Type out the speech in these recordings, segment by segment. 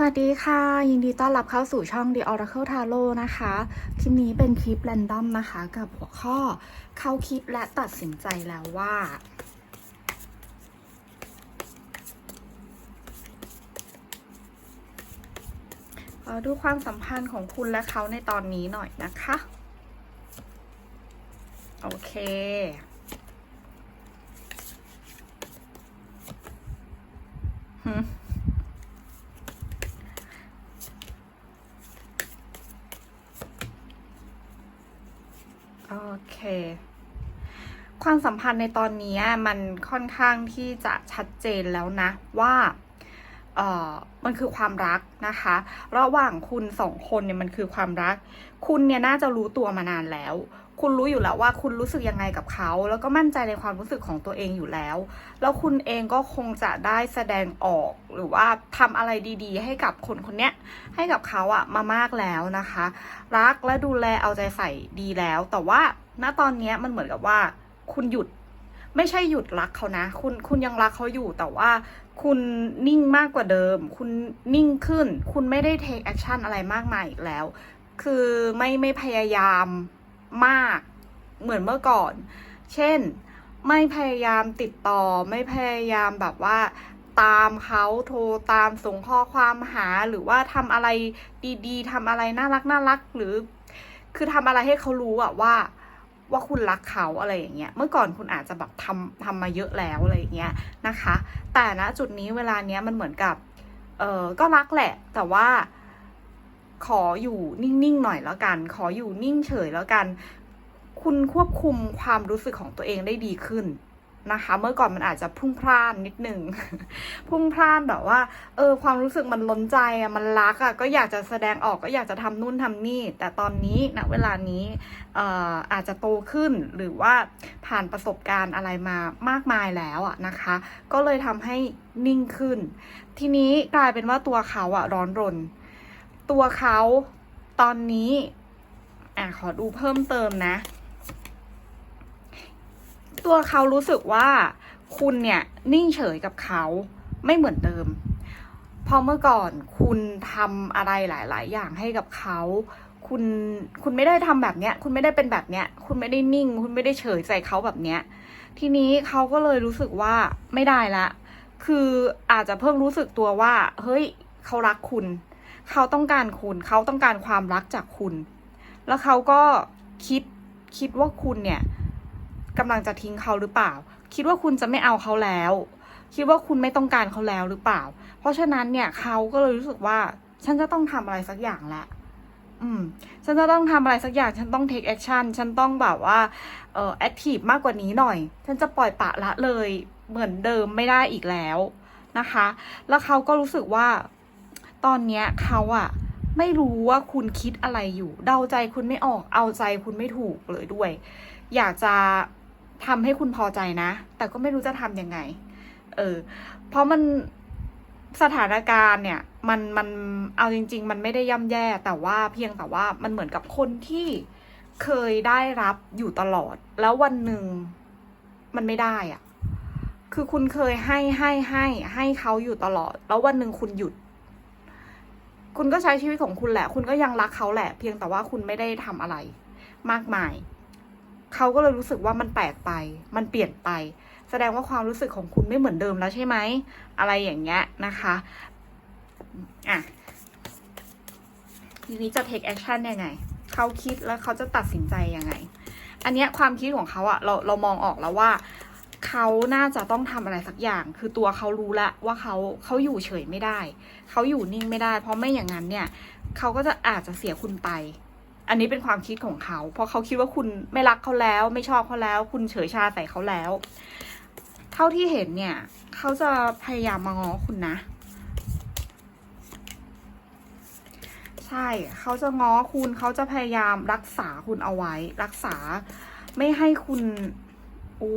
สวัสดีค่ะ ยินดีต้อนรับเข้าสู่ช่อง The Oracle Tarot นะคะ คลิปนี้เป็นคลิปแรนดอมนะคะ กับหัวข้อเข้าคิดและตัดสินใจแล้วว่า ดูความสัมพันธ์ของคุณและเขาในตอนนี้หน่อยนะคะ โอเคหืม โอ เค ความสัมพันธ์ในตอนนี้มันค่อนข้างที่จะชัดเจนแล้วนะว่าเออมันคือความรักนะคะ ระหว่างคุณสองคนเนี่ยมันคือความรัก คุณเนี่ยน่าจะรู้ตัวมานานแล้ว คุณรู้อยู่แล้วว่าคุณรู้สึกยังไงกับเขา แล้วก็มั่นใจในความรู้สึกของตัวเองอยู่แล้ว แล้วคุณเองก็คงจะได้แสดงออกหรือว่าทำอะไรดีๆ ให้กับคนคนเนี้ยให้กับเขาอะมามากแล้วนะคะ รักและดูแลเอาใจใส่ดีแล้ว แต่ว่า ณตอนนี้มันเหมือนกับว่า คุณหยุดไม่ใช่หยุดรักเขานะ คุณคุณยังรักเขาอยู่แต่ว่าคุณนิ่งมากกว่าเดิม คุณนิ่งขึ้น คุณไม่ได้ take action อะไรมากมายอีกแล้ว คือไม่ไม่พยายามมากเหมือนเมื่อก่อน เช่น ไม่พยายามติดต่อ ไม่พยายามแบบว่าตามเขาโทรตามส่งข้อความหาหรือว่าทำอะไรดีๆทำอะไรน่ารักน่ารักหรือ คือทำอะไรให้เขารู้อะว่า ว่าคุณรักเขาอะไรอย่างเงี้ย เมื่อก่อนคุณอาจจะแบบทำทำมาเยอะแล้วอะไรอย่างเงี้ยนะคะ แต่ณจุดนี้เวลาเนี้ยมันเหมือนกับ เออก็รักแหละ แต่ว่าขออยู่นิ่งๆหน่อยแล้วกัน ขออยู่นิ่งเฉยแล้วกัน คุณควบคุมความรู้สึกของตัวเองได้ดีขึ้น นะคะ เมื่อก่อนมันอาจจะพุ่งพล่านนิดหนึ่ง พุ่งพล่านแบบว่า เออ ความรู้สึกมันล้นใจอะมันรักอะก็อยากจะแสดงออกก็อยากจะทำนู่นทำนี่ แต่ตอนนี้ณเวลานี้เอ่ออาจจะโตขึ้นหรือว่าผ่านประสบการณ์อะไรมามากมายแล้วอะนะคะ ก็เลยทำให้นิ่งขึ้น ทีนี้กลายเป็นว่าตัวเขาอะร้อนรน ตัวเขาตอนนี้อะขอดูเพิ่มเติมนะ ตัวเขารู้สึกว่าคุณเนี่ยนิ่งเฉยกับเขาไม่เหมือนเดิมพราะเมื่อก่อนคุณทำอะไรหลาย ๆ อย่างให้กับเขาคุณคุณไม่ได้ทำแบบเนี้ย คุณไม่ได้เป็นแบบเนี้ย คุณไม่ได้นิ่ง คุณไม่ได้เฉยใส่เขาแบบเนี้ย ทีนี้เขาก็เลยรู้สึกว่าไม่ได้ละ คืออาจจะเพิ่งรู้สึกตัวว่า เฮ้ยเขารักคุณ เขาต้องการคุณ เขาต้องการความรักจากคุณ แล้วเขาก็คิดคิดว่าคุณเนี่ย กำลังจะทิ้งเขาหรือเปล่า คิดว่าคุณจะไม่เอาเขาแล้ว คิดว่าคุณไม่ต้องการเขาแล้วหรือเปล่า เพราะฉะนั้นเนี่ยเขาก็เลยรู้สึกว่า ฉันจะต้องทำอะไรสักอย่างแหละอืม ฉันจะต้องทำอะไรสักอย่าง ฉันต้อง take action ฉันต้องแบบว่า เอ่อ active มากกว่านี้หน่อย ฉันจะปล่อยปะละเลยเหมือนเดิมไม่ได้อีกแล้วนะคะ แล้วเขาก็รู้สึกว่า ตอนเนี้ยเขาอะไม่รู้ว่าคุณคิดอะไรอยู่ เดาใจคุณไม่ออก เอาใจคุณไม่ถูกเลยด้วย อยากจะ ทำให้คุณพอใจนะ แต่ก็ไม่รู้จะทำยังไง เออ เพราะมันสถานการณ์เนี่ย มันมันเอาจริง ๆ มันไม่ได้ย่ำแย่ แต่ว่าเพียงแต่ว่ามันเหมือนกับคนที่เคยได้รับอยู่ตลอด แล้ววันหนึ่งมันไม่ได้อะคือคุณเคยให้ให้ให้ให้เขาอยู่ตลอด แล้ววันหนึ่งคุณหยุด คุณก็ใช้ชีวิตของคุณแหละ คุณก็ยังรักเขาแหละ เพียงแต่ว่าคุณไม่ได้ทำอะไร มากมาย เขาก็เลยรู้สึกว่ามันแปลกไป มันเปลี่ยนไป แสดงว่าความรู้สึกของคุณไม่เหมือนเดิมแล้วใช่ไหม อะไรอย่างเงี้ยนะคะ อะ ทีนี้จะ take action ยังไง เขาคิดแล้วเขาจะตัดสินใจยังไง อันเนี้ยความคิดของเขาอะเราเรามองออกแล้วว่าเขาน่าจะต้องทำอะไรสักอย่าง คือตัวเขารู้แล้วว่าเขาเขาอยู่เฉยไม่ได้ เขาอยู่นิ่งไม่ได้ เพราะไม่อย่างนั้นเนี่ย เขาก็จะอาจจะเสียคุณไป อันนี้เป็นความคิดของเขา เพราะเขาคิดว่าคุณไม่รักเขาแล้ว ไม่ชอบเขาแล้ว คุณเฉยชาใส่เขาแล้ว เท่าที่เห็นเนี่ย เขาจะพยายามมาง้อคุณนะ ใช่เขาจะง้อคุณเขาจะพยายามรักษาคุณเอาไว้ รักษา ไม่ให้คุณโอ้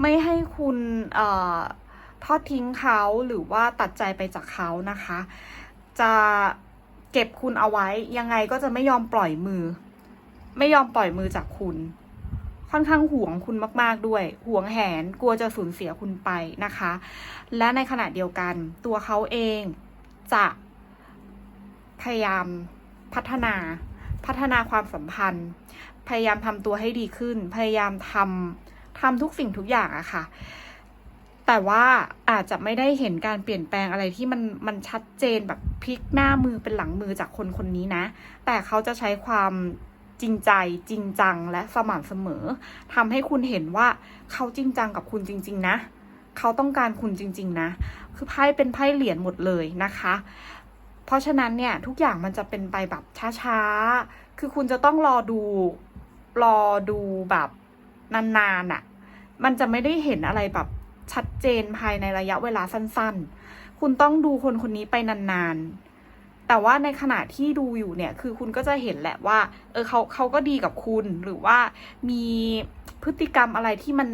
ไม่ให้คุณเอ่อทอดทิ้งเขาหรือว่าตัดใจไปจากเขานะคะ จะ เก็บคุณเอาไว้ ยังไงก็จะไม่ยอมปล่อยมือ ไม่ยอมปล่อยมือจากคุณ ค่อนข้างห่วงคุณมาก ๆด้วย ห่วงแหนกลัวจะสูญเสียคุณไปนะคะ และในขณะเดียวกัน ตัวเขาเองจะพยายามพัฒนาพัฒนาความสัมพันธ์ พยายามทำตัวให้ดีขึ้น พยายามทำทำทุกสิ่งทุกอย่างอะค่ะ แต่ว่าอาจจะไม่ได้เห็นการเปลี่ยนแปลงอะไรที่มันมันชัดเจนแบบพลิกหน้ามือเป็นหลังมือจากคนคนนี้นะ แต่เขาจะใช้ความจริงใจจริงจังและสม่ำเสมอทำให้คุณเห็นว่าเขาจริงจังกับคุณจริง ๆ นะ เขาต้องการคุณจริง ๆ นะ คือไพ่เป็นไพ่เหรียญหมดเลยนะคะ เพราะฉะนั้นเนี่ยทุกอย่างมันจะเป็นไปแบบช้าๆ คือคุณจะต้องรอดูรอดูแบบนานๆอะ่ะ มันจะไม่ได้เห็นอะไรแบบ ชัดเจนภายในระยะเวลาสั้นๆ คุณต้องดูคนคนนี้ไปนานๆ แต่ว่าในขณะที่ดูอยู่เนี่ย คือคุณก็จะเห็นแหละว่า เออเขาเขาก็ดีกับคุณ หรือว่ามีพฤติกรรมอะไรที่มัน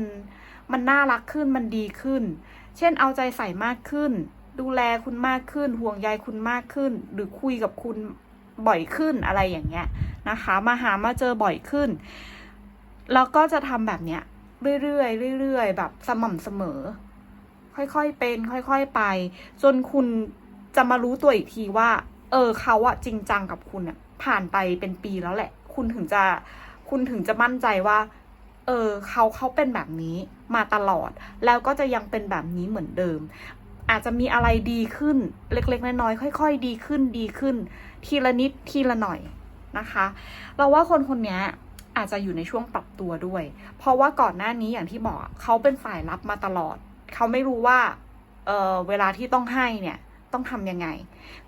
มันน่ารักขึ้น มันดีขึ้น เช่น เอาใจใส่มากขึ้น ดูแลคุณมากขึ้น ห่วงใยคุณมากขึ้น หรือคุยกับคุณบ่อยขึ้นอะไรอย่างเงี้ยนะคะ มาหามาเจอบ่อยขึ้น แล้วก็จะทำแบบเนี้ย เรื่อยๆเรื่อยๆแบบสม่ำเสมอ ค่อยๆเป็น ค่อยๆไป จนคุณจะมารู้ตัวอีกทีว่า เออเขาอะจริงจังกับคุณอะผ่านไปเป็นปีแล้วแหละ คุณถึงจะคุณถึงจะมั่นใจว่า เออเขาเขาเป็นแบบนี้มาตลอด แล้วก็จะยังเป็นแบบนี้เหมือนเดิม อาจจะมีอะไรดีขึ้น เล็กๆน้อยๆค่อย ๆ ดีขึ้นดีขึ้น ทีละนิดทีละหน่อยนะคะ เราว่าคนคนนี้ อาจจะอยู่ในช่วงปรับตัวด้วย เพราะว่าก่อนหน้านี้อย่างที่บอกเขาเป็นฝ่ายรับมาตลอด เขาไม่รู้ว่าเออเวลาที่ต้องให้เนี่ยต้องทำยังไง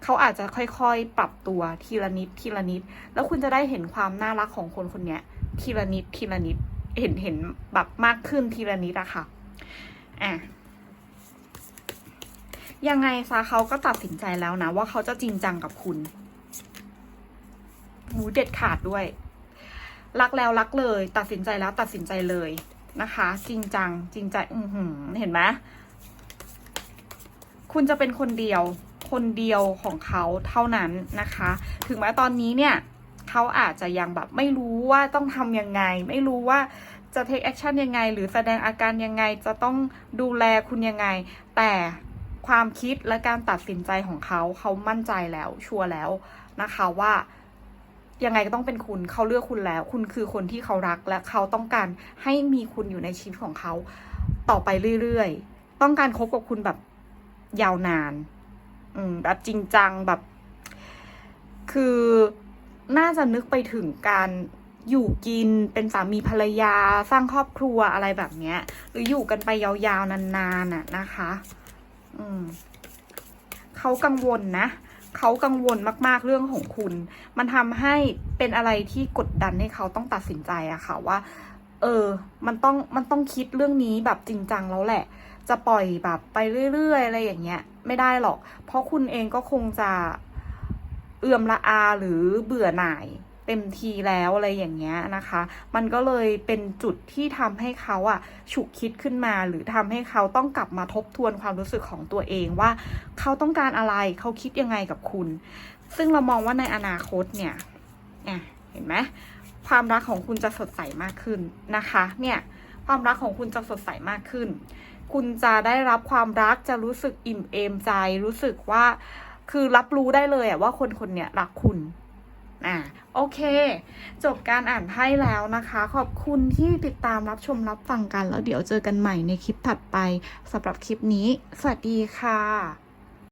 เขาอาจจะค่อยๆ ปรับตัวทีละนิดทีละนิด แล้วคุณจะได้เห็นความน่ารักของคนคนนี้ทีละนิดทีละนิด เห็นเห็นแบบมากขึ้นทีละนิดอะค่ะอะยังไงซะเขาก็ตัดสินใจแล้วนะ ว่าเขาจะจริงจังกับคุณ หูเด็ดขาดด้วย รักแล้วรักเลย ตัดสินใจแล้วตัดสินใจเลยนะคะ จริงจัง จริงใจอือหือเห็นไหมคุณจะเป็นคนเดียว คนเดียวของเขาเท่านั้นนะคะ ถึงแม้ตอนนี้เนี่ยเขาอาจจะยังแบบไม่รู้ว่าต้องทำยังไง ไม่รู้ว่าจะ take action ยังไง หรือแสดงอาการยังไงจะต้องดูแลคุณยังไง แต่ความคิดและการตัดสินใจของเขาเขามั่นใจแล้วชัวร์แล้วนะคะว่า ยังไงก็ต้องเป็นคุณเขาเลือกคุณแล้ว คุณคือคนที่เขารักและเขาต้องการให้มีคุณอยู่ในชีวิตของเขา ต่อไปเรื่อยๆ ต้องการคบกับคุณแบบยาวนาน อืมแบบจริงจังแบบ คือน่าจะนึกไปถึงการอยู่กินเป็นสามีภรรยาสร้างครอบครัวอะไรแบบเนี้ย หรืออยู่กันไปยาวๆนานๆน่ะนะคะ อืมเขากังวลนะ เขากังวลมาก ๆ เรื่องของคุณ มันทำให้เป็นอะไรที่กดดันให้เขาต้องตัดสินใจอะค่ะว่า เออ มันต้อง มันต้องคิดเรื่องนี้แบบจริงจังแล้วแหละ จะปล่อยแบบไปเรื่อย ๆ อะไรอย่างเงี้ย ไม่ได้หรอก เพราะคุณเองก็คงจะเอื่อมละอาหรือเบื่อหน่าย เต็มทีแล้วอะไรอย่างเงี้ยนะคะ มันก็เลยเป็นจุดที่ทำให้เขาอะฉุกคิดขึ้นมา หรือทำให้เขาต้องกลับมาทบทวนความรู้สึกของตัวเองว่าเขาต้องการอะไรเขาคิดยังไงกับคุณ ซึ่งเรามองว่าในอนาคตเนี่ยเนี่ยเห็นไหมความรักของคุณจะสดใสมากขึ้นนะคะ เนี่ยความรักของคุณจะสดใสมากขึ้น คุณจะได้รับความรักจะรู้สึกอิ่มเอมใจ รู้สึกว่า คือรับรู้ได้เลยอะว่าคนคนเนี้ยรักคุณ อ่าโอเค จบการอ่านไพ่แล้วนะคะ ขอบคุณที่ติดตามรับชมรับฟังกัน แล้วเดี๋ยวเจอกันใหม่ในคลิปถัดไปสำหรับคลิปนี้ สวัสดีค่ะ